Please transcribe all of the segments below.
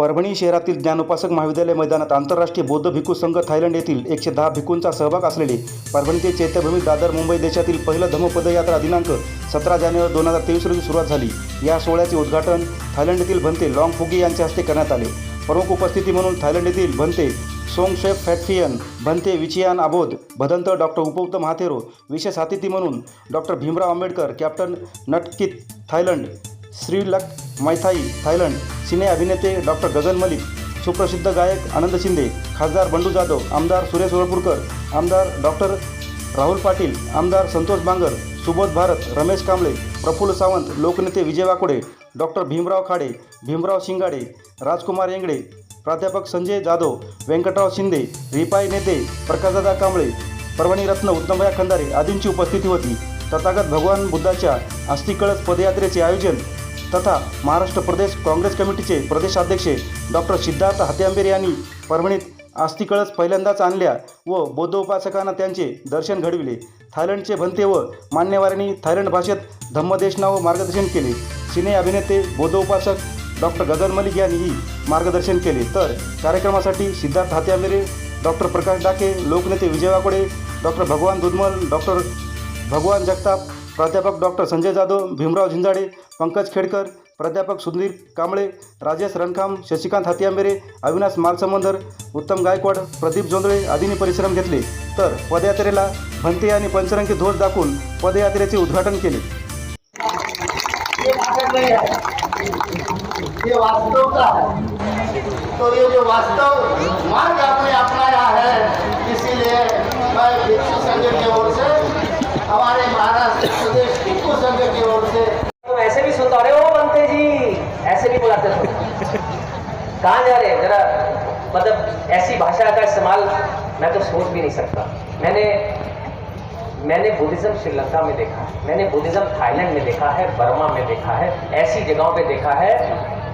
परभणी शहरातील ज्ञानोपासक महाविद्यालय मैदानात आंतरराष्ट्रीय बौद्ध भिक्खू संघ थायलंड येथील एकशे दहा भिक्खूंचा सहभाग असलेले परभणी ते चैत्यभूमी दादर मुंबई देशातील पहिलं धम्मपदयात्रा दिनांक सतरा जानेवारी दोन हजार तेवीस रोजी सुरुवात झाली. या सोहळ्याचे उद्घाटन थायलंड येथील भंते लॉंग फुगी यांच्या हस्ते करण्यात आले. प्रमुख उपस्थिती म्हणून थायलंड येथील भंते सोंगशेफ फॅटफियन भंते विचियान आबोध भदंत डॉक्टर उपोक्त महाथेरो विशेष अतिथी म्हणून डॉक्टर भीमराव आंबेडकर कॅप्टन नटकित थायलंड श्रीलक मैथाई थायलंड सिने अभिनेते डॉक्टर गगन मलिक सुप्रसिद्ध गायक आनंद शिंदे खासदार बंडू जाधव आमदार सुरेश वळपूरकर आमदार डॉक्टर राहुल पाटील आमदार संतोष बांगर सुबोध भारत रमेश कांबळे प्रफुल्ल सावंत लोकनेते विजय वाकोडे डॉक्टर भीमराव खाडे भीमराव शिंगाडे राजकुमार येंगडे प्राध्यापक संजय जाधव व्यंकटराव शिंदे रिपाई नेते प्रकाशदादा कांबळे परवणी रत्न उत्तमया खंदारे आदींची उपस्थिती होती. तथागत भगवान बुद्धाच्या अस्थिकळस पदयात्रेचे आयोजन तथा महाराष्ट्र प्रदेश काँग्रेस कमिटीचे प्रदेशाध्यक्ष डॉक्टर सिद्धार्थ हात्यांबेर यांनी परभणीत आस्तिकळस पहिल्यांदाच आणल्या व बौद्धोपासकांना त्यांचे दर्शन घडविले. थायलंडचे भंते व मान्यवरांनी थायलंड भाषेत धम्मदेशना व मार्गदर्शन केले. सिने अभिनेते बौद्धोपासक डॉक्टर गगन मलिक यांनीही मार्गदर्शन केले. तर कार्यक्रमासाठी सिद्धार्थ हात्यामेरे डॉक्टर प्रकाश डाके लोकनेते विजय वाकोडे डॉक्टर भगवान दुधमल डॉक्टर भगवान जगताप प्राध्यापक डॉक्टर संजय जाधव भीमराव झिंजाडे पंकज खेडकर प्राध्यापक सुधीर कांबळे राजेश रणखाम शशिकांत हातियांबेरे अविनाश मालसमंदर उत्तम गायकवाड प्रदीप जोंधळे आदींनी परिश्रम घेतले. तर पदयात्रेला भंते आणि पंचरंगी ध्वज दाखवून पदयात्रेचे उद्घाटन केले. ये वास्तव का है तो ये जो वास्तव मार्ग आपने अपनाया है इसीलिए मैं भिक्षु संघ की ओर से हमारे महाराष्ट्र की ओर से। तुम ऐसे भी सुनता रहे हो बनते जी? ऐसे भी बुलाते कहाँ जा रहे जरा मतलब ऐसी भाषा का इस्तेमाल मैं तो सोच भी नहीं सकता। मैंने मैंने बुद्धिज्म श्रीलंका में देखा है। मैंने बुद्धिज्म थाईलैंड में देखा है, बर्मा में देखा है, ऐसी जगहों पे देखा है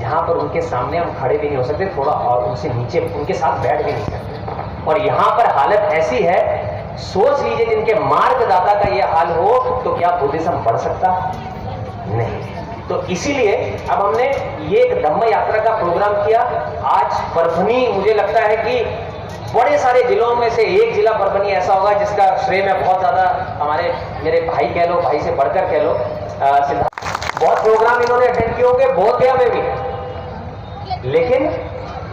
जहाँ पर उनके सामने हम खड़े भी नहीं हो सकते, थोड़ा और उनसे नीचे उनके साथ बैठ भी नहीं सकते। और यहाँ पर हालत ऐसी है सोच लीजिए जिनके मार्गदाता का यह हाल हो तो क्या बुद्धिज्म बढ़ सकता? नहीं। तो इसीलिए अब हमने ये एक धम्म यात्रा का प्रोग्राम किया। आज परभनी मुझे लगता है कि बड़े सारे जिलों में से एक जिला परभनी ऐसा होगा जिसका श्रेय मैं बहुत ज़्यादा हमारे, मेरे भाई कह लो, भाई से बढ़कर कह लो सिद्धार्थ बहुत प्रोग्राम इन्होंने अटेंड किए होंगे बोध गया में भी। लेकिन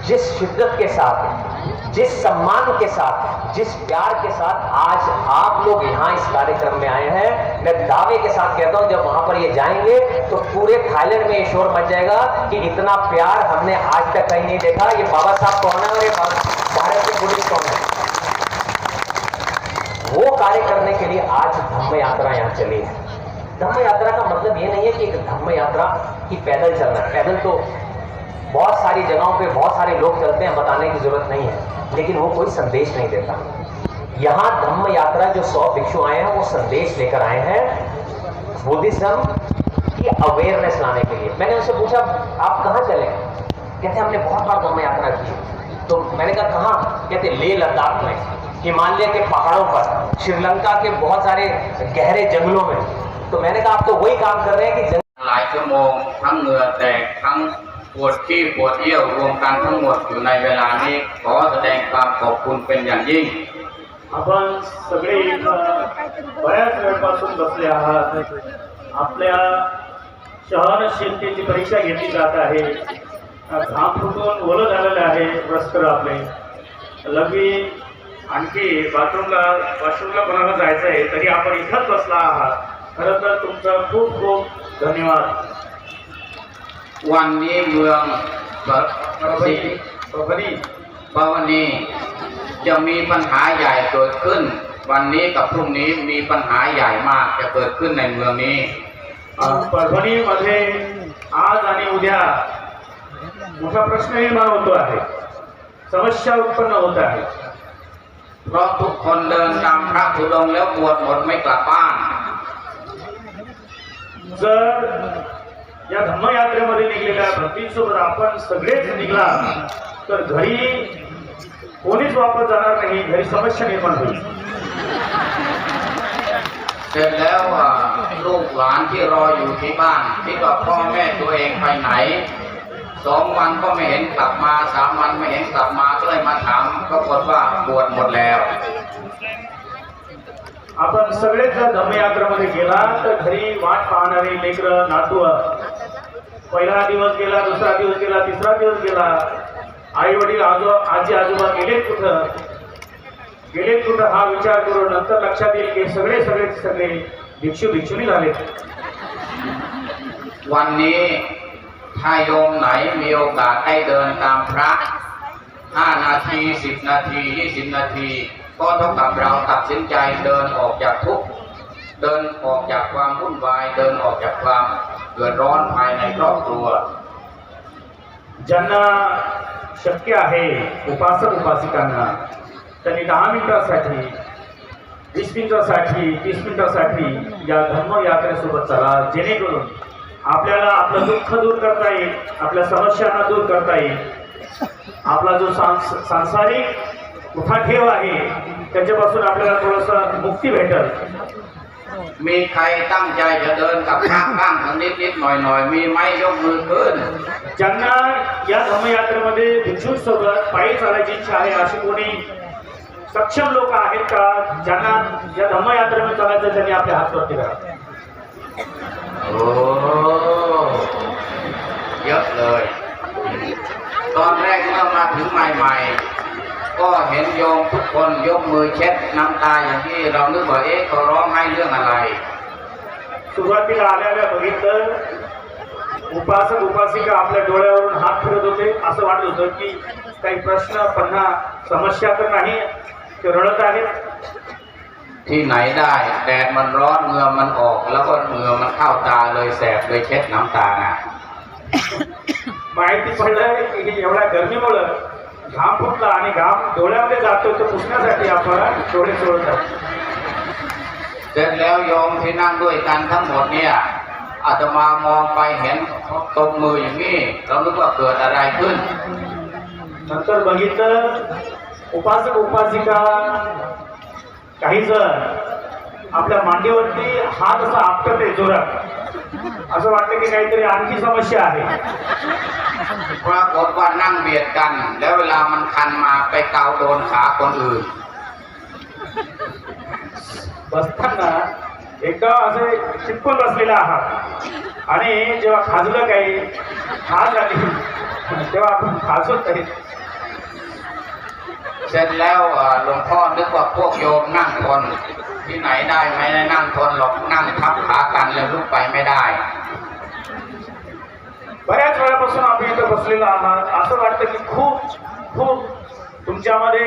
जिस शिद्दत के साथ जिस सम्मान के साथ, जिस प्यार के साथ आज आप लोग यहाँ इस कार्यक्रम में आए हैं, मैं दावे के साथ कहता हूँ, जब वहाँ पर ये जाएँगे तो पूरे थाईलैंड में ये शोर मच जाएगा कि इतना प्यार हमने आज तक कहीं नहीं देखा। ये बाबा साहब कौन है और ये भारत के बुद्धिस्ट कौन है? वो कार्य करने के लिए आज धम्म यात्रा यहाँ चली है। धम्म यात्रा का मतलब ये नहीं है कि धम्म यात्रा की पैदल चलना है। पैदल तो बहुत सारी जगहों पे बहुत सारे लोग चलते हैं बताने की जरूरत नहीं है लेकिन वो कोई संदेश नहीं देता यहाँ धम्म यात्रा जो सौ भिक्षु आए हैं वो संदेश लेकर आए हैं बुद्धिज्म की अवेयरनेस लाने के लिए मैंने उनसे पूछा आप कहाँ चले कहते हमने बहुत बार धम्म यात्रा की तो मैंने कहा कहाँ कहते लेह लद्दाख में हिमालय के पहाड़ों पर श्रीलंका के बहुत सारे गहरे जंगलों में तो मैंने कहा आप तो वही काम कर रहे हैं कि जंगल หลายชั่วโมงทั้งเหงื่อแตกทั้ง ปวดขี้ปวดเยี่ยวรวมกันทั้งหมดอยู่ในเวลานี้ขอแสดงความขอบคุณเป็นอย่างยิ่ง आपण सगळे इथं बऱ्याच वेळपासून बसले आहात आपल्या सहनशीलतेची परीक्षा घेतली जात आहे घाम फुटून ओलं झालेलं आहे रस्तर आपले लगी आणखी बाथरूमला वॉशरूमला कोणाला जायचं आहे तरी आपण इथंच बसला आहात खरं तर तुमचं खूप खूप धन्यवाद วันนี้เมืองปะ परभणी परभणी ปาวนีจะมีปัญหาใหญ่เกิดขึ้น วันนี้กับพรุ่งนี้มีปัญหาใหญ่มากจะเกิดขึ้นในเมืองนี้ परभणीमध्ये आज आणि उद्या मोठा प्रश्न निर्माण होतो आहे समस्या उत्पन्न होत आहे เพราะทุกคนเดินตามพระธุดงค์แล้วบวชหมดไม่กลับบ้าน जर या धम्मयात्रेमध्ये निघलेल्या भक्तींसोबत आपण सगळेच निघला तर घरी कोणीच वापस जाणार नाही घरी समस्या निर्माण होईल เสร็จแล้วอ่ะลูกหลานที่รออยู่ที่บ้านที่ว่าพ่อแม่ตัวเองไปไหน สองวันก็ไม่เห็นกลับมาสามวันไม่เห็นกลับมาก็เลยมาถามก็ปรากฏว่าบวชหมดแล้ว आपण सगळेच जर धम्मयात्रेमध्ये गेला तर घरी वाट पाहणारे लेकरं नातू पहिला दिवस गेला दुसरा दिवस गेला तिसरा दिवस गेला आई वडील आजो आजी आजोबा गेलेत कुठं गेलेत कुठं हा विचार करून नंतर लक्षात येईल की सगळे सगळे सगळे भिक्षू भिक्षुनी झालेत วันนี้ถ้าโยมไหนมีโอกาสได้เดินตามพระ 5 นาที 10 นาที 20 นาที ก็เท่ากับเราตัดสินใจเดินออกจากทุกข์เดินออกจากความวุ่นวาย เดินออกจากความ เดือดร้อนภายในครอบครัว ज्यांना शक्य आहे उपासक उपासिकांना त्यांनी दहा मिनिटासाठी वीस मिनिटासाठी तीस मिनिटासाठी या धर्मयात्रेसोबत चला जेणेकरून आपल्याला आपलं दुःख दूर करता येईल आपल्या समस्यांना दूर करता येईल आपला जो सांस सांसारिक उठाठेव आहे त्याच्यापासून आपल्याला थोडंसं मुक्ती भेटेल มีใครตั้งใจจะเดินกับพระบ้างนิดนิดๆหน่อยหน่อยๆมีไหมยกมือขึ้น ज्यांना या धर्मयात्रेमध्ये भिक्षूंसोबत पायी चालायची इच्छा आहे अशी कोणी सक्षम लोक आहेत का ज्यांना या धर्मयात्रेमध्ये चालायचं त्यांनी आपल्या हात वरती करा โอ้เยอะเลย ตอนแรกเมื่อมาถึงใหม่ๆ ก็เห็นโยมทุกคนยกมือเช็ดน้ำตาอย่างที่เรานึกว่าเอ๊ะเขาร้องไห้เรื่องอะไร सुरुवातीला आल्याला बघितलं उपासक उपासिका आपल्या डोळ्यावरून हात फिरत होते असं वाटत होतं की काही प्रश्न पन्हा समस्या तर नाही ते रडत आहेत ที่ไหนได้แดดมันร้อนเหงื่อมันออก แล้วก็เหงื่อมันเข้าตาเลยแสบเลยเช็ดน้ำตาน่ะ माहिती पडलं की एवढ्या गरमीमुळं घाम फुटला आणि घाम डोळ्यामध्ये जातो तो पुसण्यासाठी आपण डोळे सोडतात เสร็จแล้วโยมที่นั่งด้วยกันทั้งหมดเนี่ยอาตมามองไปเห็นเขาตบมืออย่างนี้ เรานึกว่าเกิดอะไรขึ้น नंतर बघितलं उपासक उपासिका काही जण आपल्या मांडीवरती हात असा आपटत आहे जोरात असं वाटतं की काहीतरी आणखी समस्या आहे ปรากฏว่านั่งเบียดกัน แล้วเวลามันคันมาไปเกาโดนขาคนอื่น बसताना एकदम असे चिपकून बसलेला आहात आणि जेव्हा खाजलं काही खाज आली तेव्हा आपण खाजत आहे เสร็จแล้วเอ่อหลวงพ่อนึกว่าพวกโยมนั่งทน ที่ไหนได้ไม่ได้นั่งทนหรอกนั่งทับขากันแล้วลุกไปไม่ได้ बऱ्याच वेळापासून आपण इथं बसलेलो आहात असं वाटतं की खूप खूप तुमच्यामध्ये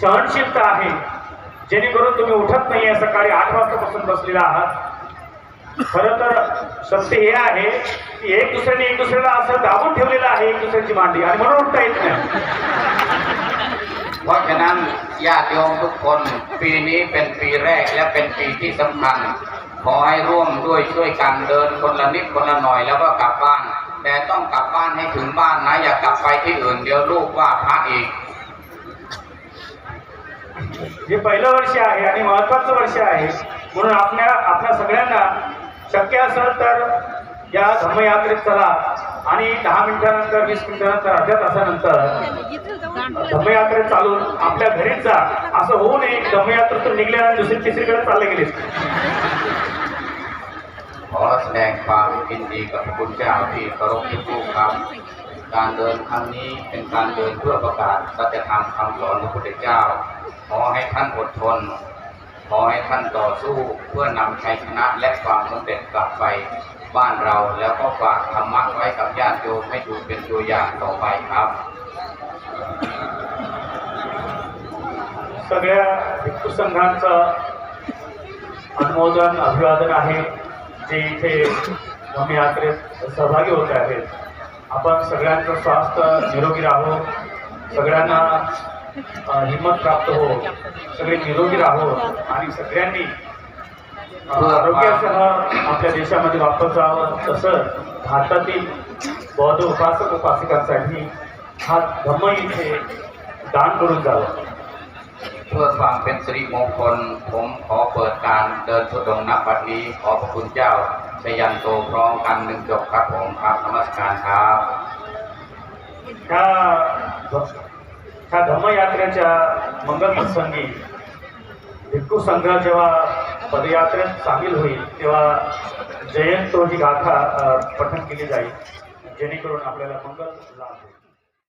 सहनशीलता आहे जेणेकरून तुम्ही उठत नाही सकाळी आठ वाजतापासून बसलेला आहात खरं तर सत्य हे आहे की एक दुसऱ्याने एक दुसऱ्याला असं दाबून ठेवलेलं आहे एक दुसऱ्याची मांडी आणि म्हणून उठता येत नाही เพราะฉะนั้นญาติโยมทุกคนปีนี้เป็นปีแรกและเป็นปีที่สำคัญ ขอให้ร่วมด้วยช่วยกันเดินคนละนิดคนละหน่อยแล้วก็กลับบ้าน แต่ต้องกลับบ้านให้ถึงบ้านนะอย่ากลับไปที่อื่นเดี๋ยวลูกว่าพระอีก हे पहिलं वर्ष आहे आणि महत्वाचं वर्ष आहे म्हणून आपल्या आपल्या सगळ्यांना शक्य असेल तर या धम्मयात्रेत चला आणि दहा मिनिटानंतर वीस मिनिटानंतर अर्ध्या तासानंतर धम्मयात्रेत चालून आपल्या घरीच जा असं होऊ नये की धम्मयात्रेतून निघल्यानंतर दुसरी तिसरीकडे चालले गेले ขอแสดงความยินดีกับคุณเจ้าที่เคารพทุกผู้ครับ การเดินครั้งนี้เป็นการเดินเพื่อประกาศสัจธรรมคำสอนของพระพุทธเจ้า ขอให้ท่านอดทน ขอให้ท่านต่อสู้เพื่อนำชัยชนะและความสำเร็จกลับไป บ้านเราแล้วก็ฝากธรรมะไว้กับญาติโยมให้ดูเป็นตัวอย่างต่อไปครับ सगळ्या भिक्खू संघांचं अनुमोदन अभिवादन आहे जे इथे धम्मयात्रेत सहभागी होत आहेत आपण सगळ्यांचं स्वास्थ्य निरोगी राहो सगळ्यांना अ, हिंमत प्राप्त हो सगळे निरोगी राहो आणि सगळ्यांनी अ, आरोग्यासह आपल्या देशामध्ये वापस जावं तसंच भारतातील बौद्ध उपासक उपासिकांसाठी हा धम्म इथे दान करून जावं เพื่อความเป็นสิริมงคลผมขอเปิดการเดินทุดงค์ณบัดนี้ขอพระคุณเจ้าชยันโตพร้อมกันหนึ่งจบครับผมครับนมัสการครับ ह्या ह्या धम्मयात्रेच्या मंगल प्रसंगी भिक्खू संघ जेव्हा पदयात्रेत सामील होईल तेव्हा जयंतो ही गाथा पठन केली जाईल जेणेकरून आपल्याला मंगल लाभ होईल.